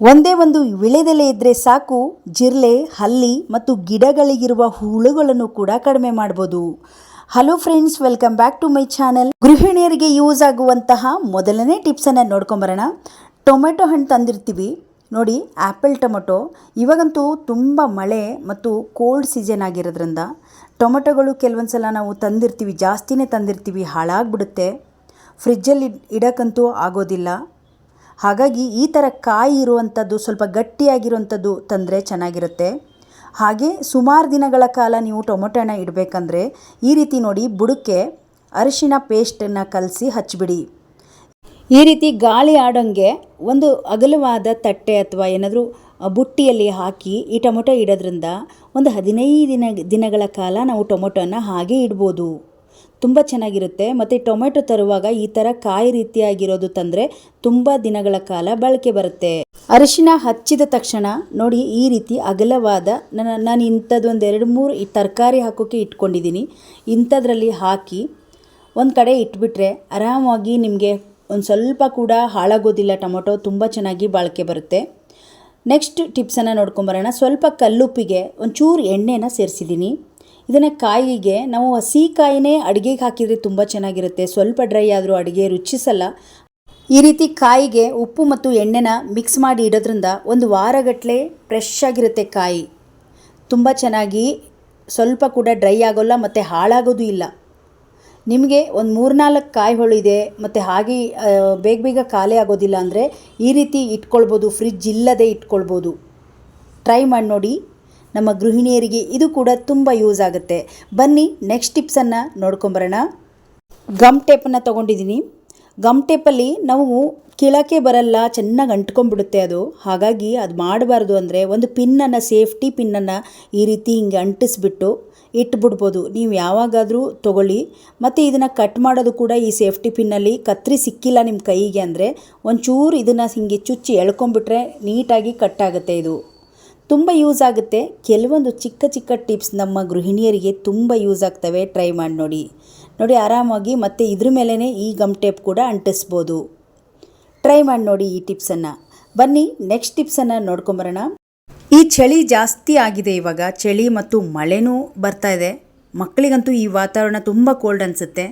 ಒಂದೇ ಒಂದು ವಿಳೆದೆಲೆ ಇದ್ದರೆ ಸಾಕು, ಜಿರ್ಲೆ, ಹಲ್ಲಿ ಮತ್ತು ಗಿಡಗಳಿಗಿರುವ ಹುಳುಗಳನ್ನು ಕೂಡ ಕಡಿಮೆ ಮಾಡ್ಬೋದು. Hello friends welcome back to my channel ಗೃಹಿಣಿಯರಿಗೆ use ಆಗುವಂತಹ ಮೊದಲನೇ ಟಿಪ್ಸನ್ನು ನೋಡ್ಕೊಂಬರೋಣ. ಟೊಮೆಟೊ ಹಣ್ಣು ತಂದಿರ್ತೀವಿ. ನೋಡಿ ಆ್ಯಪಲ್ ಟೊಮೆಟೊ ಇವಾಗಂತೂ ತುಂಬ ಮಳೆ ಮತ್ತು ಕೋಲ್ಡ್ ಸೀಸನ್ ಆಗಿರೋದ್ರಿಂದ ಟೊಮೆಟೊಗಳು ಕೆಲವೊಂದು ಸಲ ನಾವು ತಂದಿರ್ತೀವಿ, ಜಾಸ್ತಿನೇ ತಂದಿರ್ತೀವಿ, ಹಾಳಾಗ್ಬಿಡುತ್ತೆ. ಫ್ರಿಜ್ಜಲ್ಲಿ ಇಡ್- ಇಡಕ್ಕಂತೂ ಆಗೋದಿಲ್ಲ. ಹಾಗಾಗಿ ಈ ಥರ ಕಾಯಿ ಇರುವಂಥದ್ದು ಸ್ವಲ್ಪ ಗಟ್ಟಿಯಾಗಿರುವಂಥದ್ದು ತಂದರೆ ಚೆನ್ನಾಗಿರುತ್ತೆ. ಹಾಗೆ ಸುಮಾರು ದಿನಗಳ ಕಾಲ ನೀವು ಟೊಮೊಟೊನ ಇಡಬೇಕಂದ್ರೆ ಈ ರೀತಿ ನೋಡಿ ಬುಡಕ್ಕೆ ಅರಿಶಿನ ಪೇಸ್ಟನ್ನು ಕಲಸಿ ಹಚ್ಚಿಬಿಡಿ ಈ ರೀತಿ ಗಾಳಿ ಆಡೋಂಗೆ ಒಂದು ಅಗಲವಾದ ತಟ್ಟೆ ಅಥವಾ ಏನಾದರೂ ಬುಟ್ಟಿಯಲ್ಲಿ ಹಾಕಿ ಈ ಟೊಮೊಟೊ ಇಡೋದ್ರಿಂದ ಒಂದು ಹದಿನೈದು ದಿನ, ದಿನಗಳ ಕಾಲ ನಾವು ಟೊಮೊಟೊನ ಹಾಗೆ ಇಡ್ಬೋದು. ತುಂಬ ಚೆನ್ನಾಗಿರುತ್ತೆ. ಮತ್ತು ಟೊಮೆಟೊ ತರುವಾಗ ಈ ಥರ ಕಾಯಿ ರೀತಿಯಾಗಿರೋದು ತಂದರೆ ತುಂಬ ದಿನಗಳ ಕಾಲ ಬಳಕೆ ಬರುತ್ತೆ. ಅರಿಶಿನ ಹಚ್ಚಿದ ತಕ್ಷಣ ನೋಡಿ ಈ ರೀತಿ ಅಗಲವಾದ ನನ್ನ, ನಾನು ಇಂಥದ್ದೊಂದು ಎರಡು, ಮೂರು ಈ ತರಕಾರಿ ಹಾಕೋಕ್ಕೆ ಇಟ್ಕೊಂಡಿದ್ದೀನಿ. ಇಂಥದ್ರಲ್ಲಿ ಹಾಕಿ ಒಂದು ಕಡೆ ಇಟ್ಬಿಟ್ರೆ ಆರಾಮಾಗಿ ನಿಮಗೆ ಒಂದು ಸ್ವಲ್ಪ ಕೂಡ ಹಾಳಾಗೋದಿಲ್ಲ ಟೊಮೊಟೊ, ತುಂಬ ಚೆನ್ನಾಗಿ ಬಾಳಿಕೆ ಬರುತ್ತೆ. ನೆಕ್ಸ್ಟ್ ಟಿಪ್ಸನ್ನು ನೋಡ್ಕೊಂಬರೋಣ ಸ್ವಲ್ಪ ಕಲ್ಲುಪ್ಪಿಗೆ ಒಂಚೂರು ಎಣ್ಣೆನ ಸೇರಿಸಿದ್ದೀನಿ. ಇದನ್ನು ಕಾಯಿಗೆ ನಾವು ಹಸಿ ಕಾಯಿನೇ ಅಡುಗೆಗೆ ಹಾಕಿದರೆ ತುಂಬ ಚೆನ್ನಾಗಿರುತ್ತೆ. ಸ್ವಲ್ಪ ಡ್ರೈ ಆದರೂ ಅಡುಗೆ ರುಚಿಸಲ್ಲ. ಈ ರೀತಿ ಕಾಯಿಗೆ ಉಪ್ಪು ಮತ್ತು ಎಣ್ಣೆನ ಮಿಕ್ಸ್ ಮಾಡಿ ಇಡೋದ್ರಿಂದ ಒಂದು ವಾರಗಟ್ಟಲೆ ಫ್ರೆಶ್ ಆಗಿರುತ್ತೆ ಕಾಯಿ. ತುಂಬ ಚೆನ್ನಾಗಿ ಸ್ವಲ್ಪ ಕೂಡ ಡ್ರೈ ಆಗೋಲ್ಲ ಮತ್ತು ಹಾಳಾಗೋದು ಇಲ್ಲ. ನಿಮಗೆ ಒಂದು ಮೂರ್ನಾಲ್ಕು ಕಾಯಿ ಹೊಳಿದೆ ಮತ್ತು ಹಾಗೆ ಬೇಗ ಬೇಗ ಖಾಲಿ ಆಗೋದಿಲ್ಲ ಅಂದರೆ ಈ ರೀತಿ ಇಟ್ಕೊಳ್ಬೋದು ಫ್ರಿಜ್ ಇಲ್ಲದೆ ಇಟ್ಕೊಳ್ಬೋದು. ಟ್ರೈ ಮಾಡಿ ನೋಡಿ. ನಮ್ಮ ಗೃಹಿಣಿಯರಿಗೆ ಇದು ಕೂಡ ತುಂಬ ಯೂಸ್ ಆಗುತ್ತೆ. ಬನ್ನಿ ನೆಕ್ಸ್ಟ್ ಟಿಪ್ಸನ್ನು ನೋಡ್ಕೊಂಬರೋಣ. ಗಮ್ ಟೇಪನ್ನು ತೊಗೊಂಡಿದ್ದೀನಿ. ಗಮ್ ಟೇಪಲ್ಲಿ ನಾವು ಕೀಳಕ್ಕೆ ಬರಲ್ಲ, ಚೆನ್ನಾಗಿ ಅಂಟ್ಕೊಂಡ್ಬಿಡುತ್ತೆ ಅದು. ಹಾಗಾಗಿ ಅದು ಮಾಡಬಾರ್ದು ಅಂದರೆ ಒಂದು ಪಿನ್ನನ್ನು ಸೇಫ್ಟಿ ಪಿನ್ನನ್ನು ಈ ರೀತಿ ಹಿಂಗೆ ಅಂಟಿಸ್ಬಿಟ್ಟು ಇಟ್ಬಿಡ್ಬೋದು. ನೀವು ಯಾವಾಗಾದರೂ ತೊಗೊಳ್ಳಿ. ಮತ್ತು ಇದನ್ನು ಕಟ್ ಮಾಡೋದು ಕೂಡ ಈ ಸೇಫ್ಟಿ ಪಿನ್ನಲ್ಲಿ ಕತ್ರಿ ಸಿಕ್ಕಿಲ್ಲ ನಿಮ್ಮ ಕೈಗೆ ಅಂದರೆ ಒಂಚೂರು ಇದನ್ನು ಹಿಂಗೆ ಚುಚ್ಚಿ ಎಳ್ಕೊಂಬಿಟ್ರೆ ನೀಟಾಗಿ ಕಟ್ ಆಗುತ್ತೆ ಇದು. ತುಂಬ ಯೂಸ್ ಆಗುತ್ತೆ. ಕೆಲವೊಂದು ಚಿಕ್ಕ ಚಿಕ್ಕ ಟಿಪ್ಸ್ ನಮ್ಮ ಗೃಹಿಣಿಯರಿಗೆ ತುಂಬ ಯೂಸ್ ಆಗ್ತವೆ. ಟ್ರೈ ಮಾಡಿ ನೋಡಿ. ನೋಡಿ ಆರಾಮಾಗಿ ಮತ್ತು ಇದ್ರ ಮೇಲೇ ಈ ಗಮ್ ಟೇಪ್ ಕೂಡ ಅಂಟಿಸ್ಬೋದು. ಟ್ರೈ ಮಾಡಿ ನೋಡಿ ಈ ಟಿಪ್ಸನ್ನು ಬನ್ನಿ ನೆಕ್ಸ್ಟ್ ಟಿಪ್ಸನ್ನು ನೋಡ್ಕೊಂಬರೋಣ. ಈ ಚಳಿ ಜಾಸ್ತಿ ಆಗಿದೆ ಇವಾಗ. ಚಳಿ ಮತ್ತು ಮಳೆನೂ ಬರ್ತಾ ಇದೆ. ಮಕ್ಕಳಿಗಂತೂ ಈ ವಾತಾವರಣ ತುಂಬ ಕೋಲ್ಡ್ ಅನಿಸುತ್ತೆ.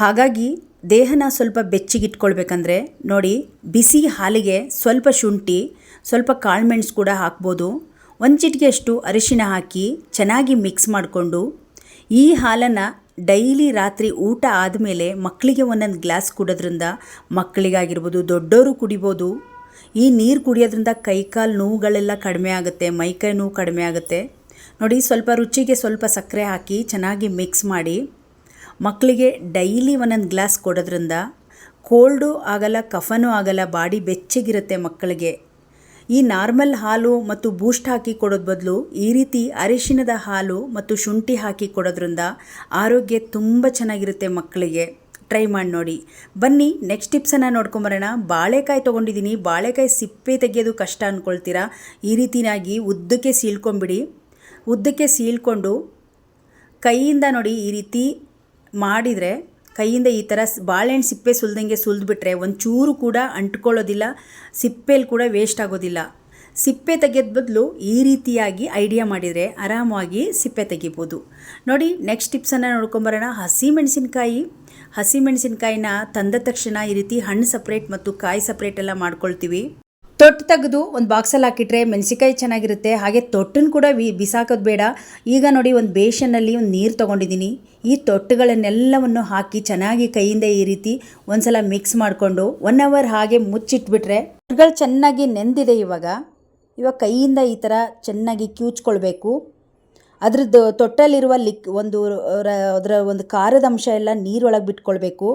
ಹಾಗಾಗಿ ದೇಹನ ಸ್ವಲ್ಪ ಬೆಚ್ಚಗಿಟ್ಕೊಳ್ಬೇಕಂದ್ರೆ ನೋಡಿ ಬಿಸಿ ಹಾಲಿಗೆ ಸ್ವಲ್ಪ ಶುಂಠಿ, ಸ್ವಲ್ಪ ಕಾಳುಮೆಣಸು ಕೂಡ ಹಾಕ್ಬೋದು. ಒಂದು ಚಿಟಿಕೆಯಷ್ಟು ಅರಿಶಿನ ಹಾಕಿ ಚೆನ್ನಾಗಿ ಮಿಕ್ಸ್ ಮಾಡಿಕೊಂಡು ಈ ಹಾಲನ್ನು ಡೈಲಿ ರಾತ್ರಿ ಊಟ ಆದಮೇಲೆ ಮಕ್ಕಳಿಗೆ ಒಂದೊಂದು ಗ್ಲಾಸ್ ಕುಡೋದ್ರಿಂದ ಮಕ್ಕಳಿಗಾಗಿರ್ಬೋದು ದೊಡ್ಡವರು ಕುಡಿಬೋದು. ಈ ನೀರು ಕುಡಿಯೋದ್ರಿಂದ ಕೈಕಾಲು ನೋವುಗಳೆಲ್ಲ ಕಡಿಮೆ ಆಗುತ್ತೆ, ಮೈಕೈ ನೋವು ಕಡಿಮೆ ಆಗುತ್ತೆ. ನೋಡಿ ಸ್ವಲ್ಪ ರುಚಿಗೆ ಸ್ವಲ್ಪ ಸಕ್ಕರೆ ಹಾಕಿ ಚೆನ್ನಾಗಿ ಮಿಕ್ಸ್ ಮಾಡಿ ಮಕ್ಕಳಿಗೆ ಡೈಲಿ ಒಂದೊಂದು ಗ್ಲಾಸ್ ಕೊಡೋದ್ರಿಂದ ಕೋಲ್ಡು ಆಗಲ್ಲ, ಕಫನೂ ಆಗಲ್ಲ, ಬಾಡಿ ಬೆಚ್ಚಗಿರುತ್ತೆ ಮಕ್ಕಳಿಗೆ. ಈ ನಾರ್ಮಲ್ ಹಾಲು ಮತ್ತು ಬೂಸ್ಟ್ ಹಾಕಿ ಕೊಡೋದ್ ಬದಲು ಈ ರೀತಿ ಅರಿಶಿನದ ಹಾಲು ಮತ್ತು ಶುಂಠಿ ಹಾಕಿ ಕೊಡೋದ್ರಿಂದ ಆರೋಗ್ಯ ತುಂಬ ಚೆನ್ನಾಗಿರುತ್ತೆ ಮಕ್ಕಳಿಗೆ. ಟ್ರೈ ಮಾಡಿ ನೋಡಿ. ಬನ್ನಿ, ನೆಕ್ಸ್ಟ್ ಟಿಪ್ಸನ್ನು ನೋಡ್ಕೊಂಬರೋಣ. ಬಾಳೆಕಾಯಿ ತೊಗೊಂಡಿದ್ದೀನಿ. ಬಾಳೆಕಾಯಿ ಸಿಪ್ಪೆ ತೆಗೆಯೋದು ಕಷ್ಟ ಅಂದ್ಕೊಳ್ತೀರಾ ಈ ರೀತಿಯಾಗಿ ಉದ್ದಕ್ಕೆ ಸೀಳ್ಕೊಂಬಿಡಿ. ಉದ್ದಕ್ಕೆ ಸೀಳ್ಕೊಂಡು ಕೈಯಿಂದ ನೋಡಿ ಈ ರೀತಿ ಮಾಡಿದರೆ ಕೈಯಿಂದ ಈ ಥರ ಬಾಳೆಹಣ್ಣು ಸಿಪ್ಪೆ ಸುಲ್ದಂಗೆ ಸುಲಿದ್ಬಿಟ್ರೆ ಒಂಚೂರು ಕೂಡ ಅಂಟ್ಕೊಳ್ಳೋದಿಲ್ಲ ಸಿಪ್ಪೆಯಲ್ಲಿ ಕೂಡ ವೇಸ್ಟ್ ಆಗೋದಿಲ್ಲ. ಸಿಪ್ಪೆ ತೆಗೆದ ಬದಲು ಈ ರೀತಿಯಾಗಿ ಐಡಿಯಾ ಮಾಡಿದರೆ ಆರಾಮವಾಗಿ ಸಿಪ್ಪೆ ತೆಗಿಬೋದು. ನೋಡಿ ನೆಕ್ಸ್ಟ್ ಟಿಪ್ಸನ್ನು ನೋಡ್ಕೊಂಬರೋಣ. ಹಸಿ ಮೆಣಸಿನ್ಕಾಯಿ. ಹಸಿ ಮೆಣಸಿನ್ಕಾಯಿನ ತಂದ ತಕ್ಷಣ ಈ ರೀತಿ ಹಣ್ಣು ಸಪ್ರೇಟ್ ಮತ್ತು ಕಾಯಿ ಸಪ್ರೇಟ್ ಎಲ್ಲ ಮಾಡ್ಕೊಳ್ತೀವಿ. ತೊಟ್ಟು ತೆಗೆದು ಒಂದು ಬಾಕ್ಸಲ್ಲಿ ಹಾಕಿಟ್ರೆ ಮೆಣಸಿಕಾಯಿ ಚೆನ್ನಾಗಿರುತ್ತೆ. ಹಾಗೆ ತೊಟ್ಟನ್ನು ಕೂಡ ವಿ ಬಿಸಾಕೋದು ಬೇಡ. ಈಗ ನೋಡಿ ಒಂದು ಬೇಷನ್ನಲ್ಲಿ ಒಂದು ನೀರು ತೊಗೊಂಡಿದ್ದೀನಿ. ಈ ತೊಟ್ಟುಗಳನ್ನೆಲ್ಲವನ್ನು ಹಾಕಿ ಚೆನ್ನಾಗಿ ಕೈಯಿಂದ ಈ ರೀತಿ ಒಂದ್ಸಲ ಮಿಕ್ಸ್ ಮಾಡಿಕೊಂಡು ಒನ್ ಅವರ್ ಹಾಗೆ ಮುಚ್ಚಿಟ್ಬಿಟ್ರೆ ತೊಟ್ಟುಗಳು ಚೆನ್ನಾಗಿ ನೆಂದಿದೆ ಇವಾಗ. ಇವಾಗ ಕೈಯಿಂದ ಈ ಥರ ಚೆನ್ನಾಗಿ ಕ್ಯೂಚ್ಕೊಳ್ಬೇಕು. ಅದ್ರದ್ದು ತೊಟ್ಟಲ್ಲಿರುವ ಲಿಕ್ ಒಂದು ಅದರ ಒಂದು ಖಾರದ ಅಂಶ ಎಲ್ಲ ನೀರೊಳಗೆ ಬಿಟ್ಕೊಳ್ಬೇಕು.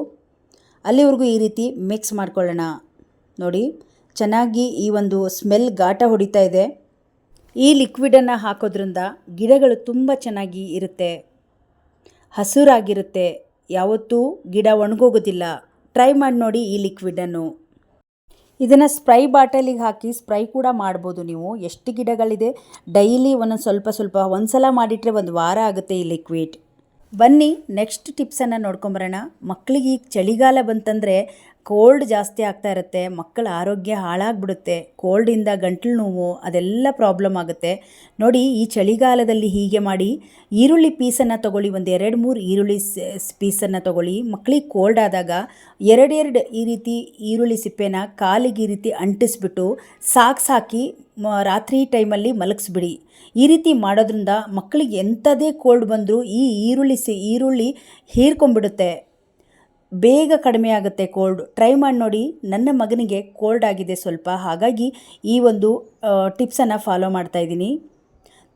ಅಲ್ಲಿವರೆಗೂ ಈ ರೀತಿ ಮಿಕ್ಸ್ ಮಾಡ್ಕೊಳ್ಳೋಣ. ನೋಡಿ. ಚೆನ್ನಾಗಿ ಈ ಒಂದು ಸ್ಮೆಲ್ ಘಾಟ ಹೊಡಿತಾ ಇದೆ. ಈ ಲಿಕ್ವಿಡನ್ನು ಹಾಕೋದ್ರಿಂದ ಗಿಡಗಳು ತುಂಬ ಚೆನ್ನಾಗಿ ಇರುತ್ತೆ. ಹಸುರಾಗಿರುತ್ತೆ. ಯಾವತ್ತೂ ಗಿಡ ಒಣಗೋಗೋದಿಲ್ಲ. ಟ್ರೈ ಮಾಡಿ ನೋಡಿ ಈ ಲಿಕ್ವಿಡನ್ನು ಇದನ್ನು ಸ್ಪ್ರೈ ಬಾಟಲಿಗೆ ಹಾಕಿ ಸ್ಪ್ರೈ ಕೂಡ ಮಾಡ್ಬೋದು ನೀವು. ಎಷ್ಟು ಗಿಡಗಳಿದೆ? ಡೈಲಿ ಒಂದೊಂದು ಸ್ವಲ್ಪ ಸ್ವಲ್ಪ ಒಂದು ಸಲ ಮಾಡಿಟ್ರೆ ಒಂದು ವಾರ ಆಗುತ್ತೆ ಈ ಲಿಕ್ವಿಡ್ ಬನ್ನಿ ನೆಕ್ಸ್ಟ್ ಟಿಪ್ಸನ್ನು ನೋಡ್ಕೊಂಬರೋಣ. ಮಕ್ಕಳಿಗೆ ಈಗ ಚಳಿಗಾಲ ಬಂತಂದರೆ ಕೋಲ್ಡ್ ಜಾಸ್ತಿ ಆಗ್ತಾ ಇರುತ್ತೆ, ಮಕ್ಕಳ ಆರೋಗ್ಯ ಹಾಳಾಗ್ಬಿಡುತ್ತೆ ಕೋಲ್ಡಿಂದ ಗಂಟ್ಲು ನೋವು ಅದೆಲ್ಲ ಪ್ರಾಬ್ಲಮ್ ಆಗುತ್ತೆ. ನೋಡಿ, ಈ ಚಳಿಗಾಲದಲ್ಲಿ ಹೀಗೆ ಮಾಡಿ ಈರುಳ್ಳಿ ಪೀಸನ್ನು ತೊಗೊಳ್ಳಿ, ಒಂದು ಎರಡು ಮೂರು ಈರುಳ್ಳಿ ಪೀಸನ್ನು ತೊಗೊಳ್ಳಿ. ಮಕ್ಕಳಿಗೆ ಕೋಲ್ಡ್ ಆದಾಗ ಎರಡೆರಡು ಈ ರೀತಿ ಈರುಳ್ಳಿ ಸಿಪ್ಪೆನ ಕಾಲಿಗೆ ಈ ರೀತಿ ಅಂಟಿಸ್ಬಿಟ್ಟು ಸಾಕ್ಸ್ ಮ, ರಾತ್ರಿ ಟೈಮಲ್ಲಿ ಮಲಗಿಸ್ಬಿಡಿ. ಈ ರೀತಿ ಮಾಡೋದ್ರಿಂದ ಮಕ್ಕಳಿಗೆ ಎಂಥದೇ ಕೋಲ್ಡ್ ಬಂದರೂ ಈ ಈರುಳ್ಳಿ ಸಿ, ಈರುಳ್ಳಿ ಹೀರ್ಕೊಂಡ್ಬಿಡುತ್ತೆ. ಬೇಗ ಕಡಿಮೆ ಆಗುತ್ತೆ ಕೋಲ್ಡ್. ಟ್ರೈ ಮಾಡಿ ನೋಡಿ, ನನ್ನ ಮಗನಿಗೆ ಕೋಲ್ಡ್ ಆಗಿದೆ ಸ್ವಲ್ಪ. ಹಾಗಾಗಿ ಈ ಒಂದು ಟಿಪ್ಸನ್ನು ಫಾಲೋ ಮಾಡ್ತಾ ಇದ್ದೀನಿ.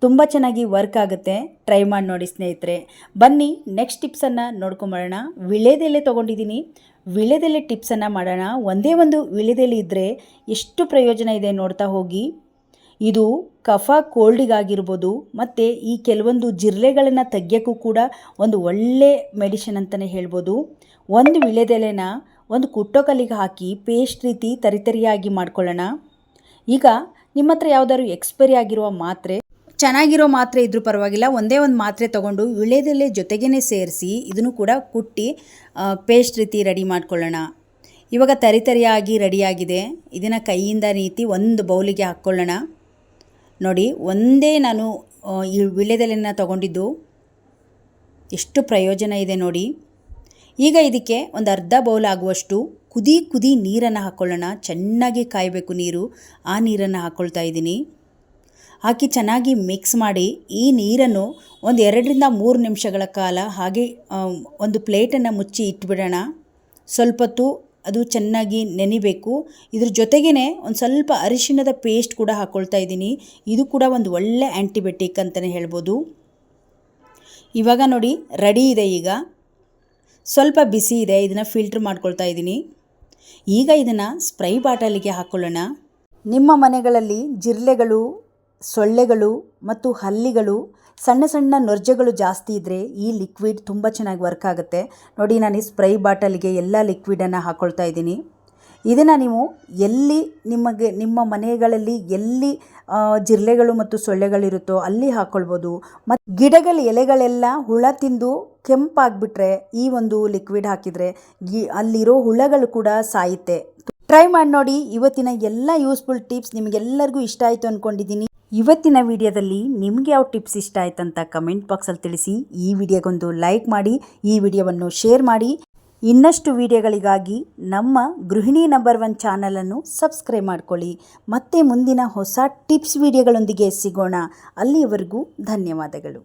ತುಂಬ ಚೆನ್ನಾಗಿ ವರ್ಕ್ ಆಗುತ್ತೆ. ಟ್ರೈ ಮಾಡಿ ನೋಡಿ ಸ್ನೇಹಿತರೆ. ಬನ್ನಿ ನೆಕ್ಸ್ಟ್ ಟಿಪ್ಸನ್ನು ನೋಡ್ಕೊಂಬರೋಣ. ವಿಳೆದೆಲೆ ತೊಗೊಂಡಿದ್ದೀನಿ. ವಿಳೆದೆಲೆ ಟಿಪ್ಸನ್ನು ಮಾಡೋಣ. ಒಂದೇ ಒಂದು ವಿಳೆದೆಲೆ ಇದ್ದರೆ ಎಷ್ಟು ಪ್ರಯೋಜನ ಇದೆ ನೋಡ್ತಾ ಹೋಗಿ. ಇದು ಕಫ ಕೋಲ್ಡಿಗಾಗಿರ್ಬೋದು, ಮತ್ತು ಈ ಕೆಲವೊಂದು ಜಿರಲೆಗಳನ್ನು ತೆಗಿಯೋಕ್ಕೂ ಕೂಡ ಒಂದು ಒಳ್ಳೆ ಮೆಡಿಷನ್ ಅಂತಲೇ ಹೇಳ್ಬೋದು. ಒಂದು ವಿಳೆದೆಲೆನ ಒಂದು ಕುಟ್ಟೋಕಲ್ಲಿಗೆ ಹಾಕಿ ಪೇಸ್ಟ್ ರೀತಿ ತರಿತರಿಯಾಗಿ ಮಾಡ್ಕೊಳ್ಳೋಣ. ಈಗ ನಿಮ್ಮ ಹತ್ರ ಯಾವುದಾದ್ರು ಎಕ್ಸ್ಪೈರಿ ಆಗಿರುವ ಮಾತ್ರೆ, ಚೆನ್ನಾಗಿರೋ ಮಾತ್ರೆ ಇದ್ರೂ ಪರವಾಗಿಲ್ಲ, ಒಂದೇ ಒಂದು ಮಾತ್ರೆ ತೊಗೊಂಡು ವಿಳೆದೆಲೆ ಜೊತೆಗೇ ಸೇರಿಸಿ ಇದನ್ನು ಕೂಡ ಕುಟ್ಟಿ ಪೇಸ್ಟ್ ರೀತಿ ರೆಡಿ ಮಾಡ್ಕೊಳ್ಳೋಣ. ಇವಾಗ ತರಿತರಿಯಾಗಿ ರೆಡಿಯಾಗಿದೆ ಇದನ್ನು ಕೈಯಿಂದ ರೀತಿ ಒಂದು ಬೌಲಿಗೆ ಹಾಕ್ಕೊಳ್ಳೋಣ. ನೋಡಿ, ಒಂದೇ ನಾನು ಈ ವೀಳ್ಯದೆಲೆಯನ್ನು ತಗೊಂಡಿದ್ದು, ಎಷ್ಟು ಪ್ರಯೋಜನ ಇದೆ ನೋಡಿ. ಈಗ ಇದಕ್ಕೆ ಒಂದು ಅರ್ಧ ಬೌಲ್ ಆಗುವಷ್ಟು ಕುದಿ ಕುದಿ ನೀರನ್ನು ಹಾಕ್ಕೊಳ್ಳೋಣ ಚೆನ್ನಾಗಿ ಕಾಯಬೇಕು ನೀರು. ಆ ನೀರನ್ನು ಹಾಕ್ಕೊಳ್ತಾ ಇದ್ದೀನಿ. ಹಾಕಿ ಚೆನ್ನಾಗಿ ಮಿಕ್ಸ್ ಮಾಡಿ ಈ ನೀರನ್ನು ಒಂದು ಎರಡರಿಂದ ಮೂರು ನಿಮಿಷಗಳ ಕಾಲ ಹಾಗೆ ಒಂದು ಪ್ಲೇಟನ್ನು ಮುಚ್ಚಿ ಇಟ್ಬಿಡೋಣ. ಸ್ವಲ್ಪ ಹೊತ್ತು ಅದು ಚೆನ್ನಾಗಿ ನೆನಿಬೇಕು. ಇದ್ರ ಜೊತೆಗೇ ಒಂದು ಸ್ವಲ್ಪ ಅರಿಶಿಣದ ಪೇಸ್ಟ್ ಕೂಡ ಹಾಕ್ಕೊಳ್ತಾ ಇದ್ದೀನಿ. ಇದು ಕೂಡ ಒಂದು ಒಳ್ಳೆ ಆ್ಯಂಟಿಬಯೋಟಿಕ್ ಅಂತಲೇ ಹೇಳ್ಬೋದು. ಇವಾಗ ನೋಡಿ ರೆಡಿ ಇದೆ ಈಗ. ಸ್ವಲ್ಪ ಬಿಸಿ ಇದೆ, ಇದನ್ನು ಫಿಲ್ಟ್ರ್ ಮಾಡ್ಕೊಳ್ತಾ ಇದ್ದೀನಿ. ಈಗ ಇದನ್ನು ಸ್ಪ್ರೈ ಬಾಟಲಿಗೆ ಹಾಕ್ಕೊಳ್ಳೋಣ ನಿಮ್ಮ ಮನೆಗಳಲ್ಲಿ ಜಿರಳೆಗಳು ಸೊಳ್ಳೆಗಳು ಮತ್ತು ಹಲ್ಲಿಗಳು ಸಣ್ಣ ಸಣ್ಣ ನೊರ್ಜೆಗಳು ಜಾಸ್ತಿ ಇದ್ದರೆ ಈ ಲಿಕ್ವಿಡ್ ತುಂಬ ಚೆನ್ನಾಗಿ ವರ್ಕ್ ಆಗುತ್ತೆ. ನೋಡಿ, ನಾನು ಈ ಸ್ಪ್ರೈ ಬಾಟಲಿಗೆ ಎಲ್ಲ ಲಿಕ್ವಿಡನ್ನು ಹಾಕ್ಕೊಳ್ತಾ ಇದ್ದೀನಿ. ಇದನ್ನು ನೀವು ಎಲ್ಲಿ ನಿಮಗೆ, ನಿಮ್ಮ ಮನೆಗಳಲ್ಲಿ ಎಲ್ಲಿ ಜಿರಳೆಗಳು ಮತ್ತು ಸೊಳ್ಳೆಗಳಿರುತ್ತೋ ಅಲ್ಲಿ ಹಾಕ್ಕೊಳ್ಬೋದು ಮತ್ತು ಗಿಡಗಳ ಎಲೆಗಳೆಲ್ಲ ಹುಳ ತಿಂದು ಕೆಂಪಾಗಿಬಿಟ್ರೆ ಈ ಒಂದು ಲಿಕ್ವಿಡ್ ಹಾಕಿದರೆ ಗಿ, ಅಲ್ಲಿರೋ ಹುಳಗಳು ಕೂಡ ಸಾಯುತ್ತೆ. ಟ್ರೈ ಮಾಡಿ ನೋಡಿ, ಇವತ್ತಿನ ಎಲ್ಲ ಯೂಸ್ಫುಲ್ ಟಿಪ್ಸ್ ನಿಮಗೆಲ್ಲರಿಗೂ ಇಷ್ಟ ಆಯಿತು ಅಂದ್ಕೊಂಡಿದ್ದೀನಿ ಇವತ್ತಿನ ವಿಡಿಯೋದಲ್ಲಿ ನಿಮಗೆ ಯಾವ ಟಿಪ್ಸ್ ಇಷ್ಟ ಆಯ್ತಂತ ಕಮೆಂಟ್ ಬಾಕ್ಸಲ್ಲಿ ತಿಳಿಸಿ. ಈ ವಿಡಿಯೋಗೊಂದು ಲೈಕ್ ಮಾಡಿ, ಈ ವಿಡಿಯೋವನ್ನು ಶೇರ್ ಮಾಡಿ. ಇನ್ನಷ್ಟು ವಿಡಿಯೋಗಳಿಗಾಗಿ ನಮ್ಮ ಗೃಹಿಣಿ ನಂಬರ್ ಒನ್ ಚಾನಲನ್ನು ಸಬ್ಸ್ಕ್ರೈಬ್ ಮಾಡ್ಕೊಳ್ಳಿ. ಮತ್ತೆ ಮುಂದಿನ ಹೊಸ ಟಿಪ್ಸ್ ವಿಡಿಯೋಗಳೊಂದಿಗೆ ಸಿಗೋಣ. ಅಲ್ಲಿಯವರೆಗೂ ಧನ್ಯವಾದಗಳು.